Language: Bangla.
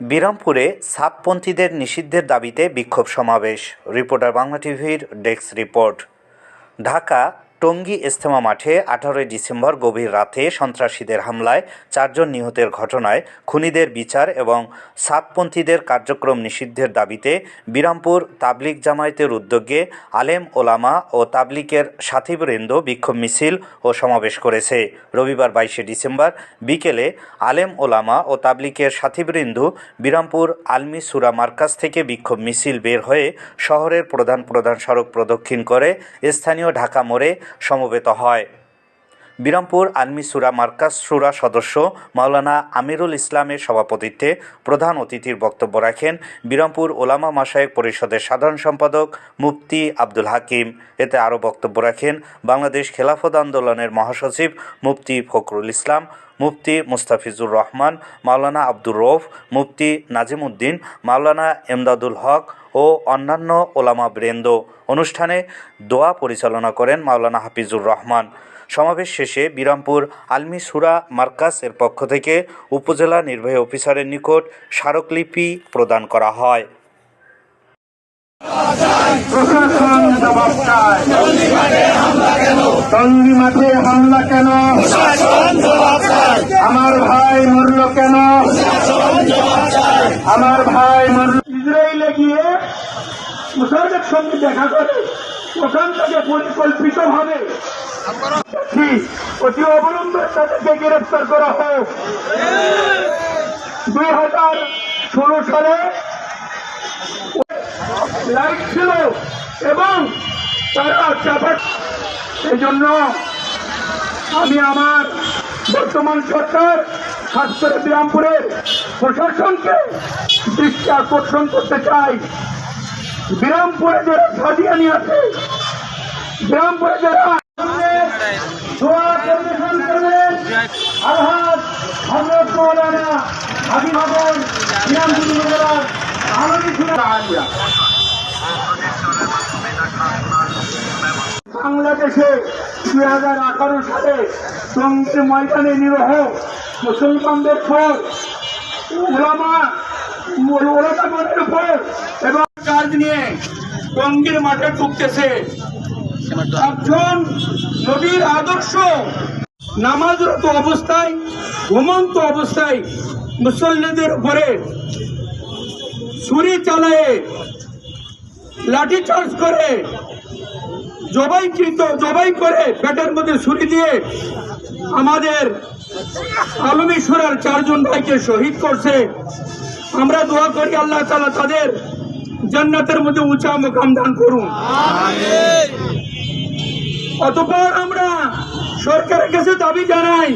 বিরামপুরে সাতপন্থীদের নিষিদ্ধের দাবিতে বিক্ষোভ সমাবেশ। রিপোর্টার বাংলা টিভির ডেস্ক রিপোর্ট। ঢাকা টঙ্গী ইস্তেমা মাঠে আঠারোই ডিসেম্বর গভীর রাতে সন্ত্রাসীদের হামলায় চারজন নিহতের ঘটনায় খুনিদের বিচার এবং সাতপন্থীদের কার্যক্রম নিষিদ্ধের দাবিতে বিরামপুর তাবলিগ জামায়াতের উদ্যোগে আলেম ওলামা ও তাবলিকের সাথীবৃন্দ বিক্ষোভ মিছিল ও সমাবেশ করেছে। রবিবার বাইশে ডিসেম্বর বিকেলে আলেম ওলামা ও তাবলিকের সাথীবৃন্দ বিরামপুর আলমি সুরা মার্কাজ থেকে বিক্ষোভ মিছিল বের হয়ে শহরের প্রধান প্রধান সড়ক প্রদক্ষিণ করে স্থানীয় ঢাকা মোড়ে সমবেত হয়। বিরামপুর আলমি সুরা মার্কাজ সুরা সদস্য মাওলানা আমিরুল ইসলামের সভাপতিত্বে প্রধান অতিথির বক্তব্য রাখেন বিরামপুর ওলামা মাসায়েক পরিষদের সাধারণ সম্পাদক মুফতি আব্দুল হাকিম। এতে আরও বক্তব্য রাখেন বাংলাদেশ খেলাফত আন্দোলনের মহাসচিব মুফতি ফখরুল ইসলাম মুফতি মুস্তাফিজুর রহমান, মাওলানা আব্দুর রৌফ মুফতি নাজিমুদ্দিন, মাওলানা এমদাদুল হক ও অন্যান্য ওলামা বৃন্দ। অনুষ্ঠানে দোয়া পরিচালনা করেন মাওলানা হাফিজুর রহমান। সমাবেশ শেষে বিরামপুর আলমি সুরা মার্কাস এর পক্ষ থেকে উপজেলা নির্বাহী অফিসারের নিকট স্মারকলিপি প্রদান করা হয়। প্রশাসন জবাব চায় মাঠে হামলা কেন? আমার ভাই মরল কেন? আমার ভাই মরল ইসরায়েলে গিয়ে মুসলমানের সঙ্গে দেখা করে ওখান থেকে পরিকল্পিত ভাবে অতি অবলম্বনে তাদেরকে গ্রেফতার করা হোক। দুই হাজার ষোলো সালে লাইট ছিল এবং তারা চাপা এই জন্য আমি আমার বর্তমান সরকার করে বিরামপুরের প্রশাসনকে দৃষ্টি আকর্ষণ করতে চাই বিরামপুরে যারা সাদিয়ানি আছে, বিরামপুরে যারা আলহাজ হজরত মৌলানা হাবিব বিরামপুর আলমী বাংলাদেশে দুই হাজার আঠারো সালে টঙ্গীর ময়দানে নিরহ মুসলমানদের পর ওলামা ওলামাগণের উপর এবং কাজ নিয়ে টঙ্গীর মাঠে ঢুকতেছে। একজন নবীর আদর্শ নামাজরত অবস্থায়, ঘুমন্ত অবস্থায় মুসল্লিদের উপরে ছুরি চালায়ে লাঠি চার্জ করে জবাইকৃত জবাই করে পেটের মধ্যে ছুরি দিয়ে আমাদের আলমেশ্বরের চারজন ভাইকে শহীদ করছে। আমরা দোয়া করি আল্লাহ তালা তাদের জান্নাতের মধ্যে উঁচা মোকাম দান করুন। অতপর আমরা সরকারের কাছে দাবি জানাই